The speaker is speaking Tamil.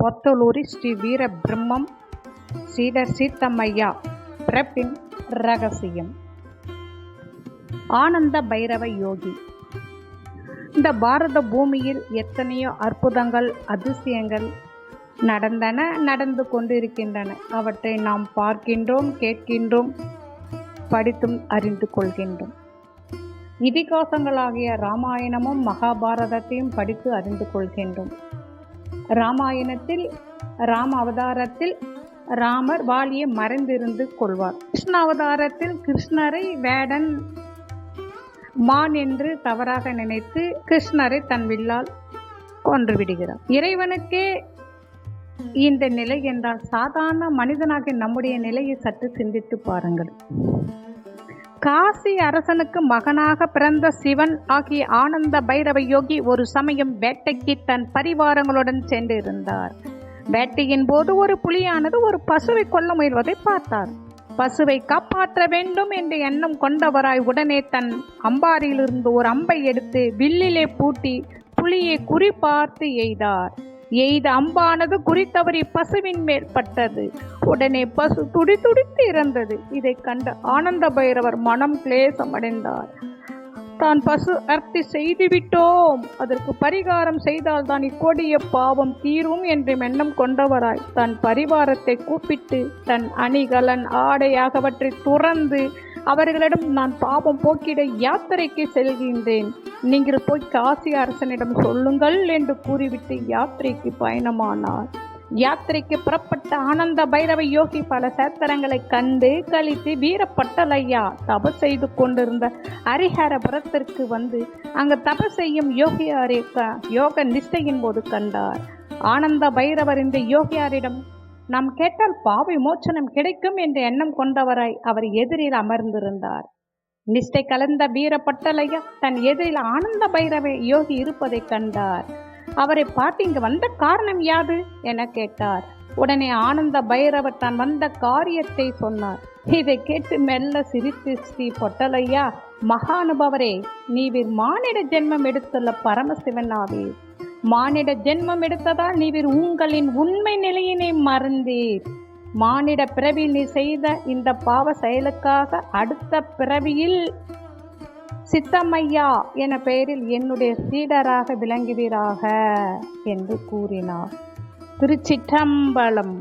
பொத்தலூரி ஸ்ரீ வீர பிரம்மம் சீடர் சீத்தம்மையா பிறப்பின் ரகசியம் ஆனந்த பைரவ யோகி. இந்த பாரத பூமியில் எத்தனையோ அற்புதங்கள் அதிசயங்கள் நடந்தன நடந்து கொண்டிருக்கின்றன. அவற்றை நாம் பார்க்கின்றோம் கேட்கின்றோம் படித்தும் அறிந்து கொள்கின்றோம். இதிகாசங்களாகிய ராமாயணமும் மகாபாரதத்தையும் படித்து அறிந்து கொள்கின்றோம். ராமாயணத்தில் ராம அவதாரத்தில் ராமர் வாலியை மறைந்திருந்து கொள்வார். கிருஷ்ண அவதாரத்தில் கிருஷ்ணரை வேடன் மான் என்று தவறாக நினைத்து கிருஷ்ணரை தன் வில்லால் கொன்று விடுகிறார் இறைவனுக்கே இந்த நிலை என்றால் சாதாரண மனிதனாக நம்முடைய நிலையை சற்று சிந்தித்து பாருங்கள். காசி அரசனுக்கு மகனாக பிறந்த சிவன் ஆகிய ஆனந்த பைரவ யோகி ஒரு சமயம் வேட்டைக்கு தன் பரிவாரங்களுடன் சென்றிருந்தார். வேட்டையின் போது ஒரு புலியானது ஒரு பசுவை கொல்ல முயல்வதை பார்த்தார். பசுவை காப்பாற்ற வேண்டும் என்ற எண்ணம் கொண்டவராய் உடனே தன் அம்பாரியிலிருந்து ஒரு அம்பை எடுத்து வில்லிலே பூட்டி புலியை குறிபார்த்து எய்தார். எய்த அம்பானது குறித்தவரி பசுவின் மேற்பட்டது உடனே பசு துடி துடித்து இறந்தது. இதை கண்ட ஆனந்த பைரவர் மனம் கிளேசமடைந்தார் தான் பசு அர்த்தி செய்துவிட்டோம் அதற்கு பரிகாரம் செய்தால் தான் இக்கொடிய பாவம் தீரும் என்று எண்ணம் கொண்டவராய் தன் பரிவாரத்தை கூப்பிட்டு தன் அணிகலன் ஆடை ஆகவற்றை துறந்து அவர்களிடம் நான் பாவம் போக்கிட யாத்திரைக்கு செல்கின்றேன். நீங்கள் போய் காசி அரசனிடம் சொல்லுங்கள் என்று கூறிவிட்டு யாத்திரைக்கு பயணமானார். யாத்திரைக்கு புறப்பட்ட ஆனந்த பைரவ யோகி பல சேத்திரங்களை கண்டு கழித்து வீரப்பட்டலையா தப செய்து கொண்டிருந்த ஹரிஹரபுரத்திற்கு வந்து அங்கு தப செய்யும் யோகியாரை யோக நிஷ்டையின் போது கண்டார். ஆனந்த பைரவர் இந்த யோகியாரிடம் நாம் கேட்டால் பாவி மோச்சனம் கிடைக்கும் என்ற எண்ணம் கொண்டவராய் அவர் எதிரில் அமர்ந்திருந்தார். நிஷ்டை கலந்த வீரப்பட்டலையா? தன் எதிரில் ஆனந்த பைரவே யோகி இருப்பதைக் கண்டார். அவரை பார்த்து இங்கு வந்த காரணம் யாது? என கேட்டார். உடனே ஆனந்த பைரவர் தான் வந்த காரியத்தை சொன்னார். இதை கேட்டு மெல்ல சிரித்து ஸ்ரீ பொட்டலையா மகானுபவரே நீவிர் மானிட ஜென்மம் எடுத்துள்ள பரமசிவன் ஆவீர். மானிட ஜென்மம் எடுத்ததால் நீவிர் உங்களின் உண்மை நிலையினை மறந்தீர். மானிட பிறவியில் நீ செய்த இந்த பாவ செயலுக்காக அடுத்த பிறவியில் சித்தம்மையா என பெயரில் என்னுடைய சீடராக விளங்குவீராக என்று கூறினார். திருச்சிற்றம்பலம்.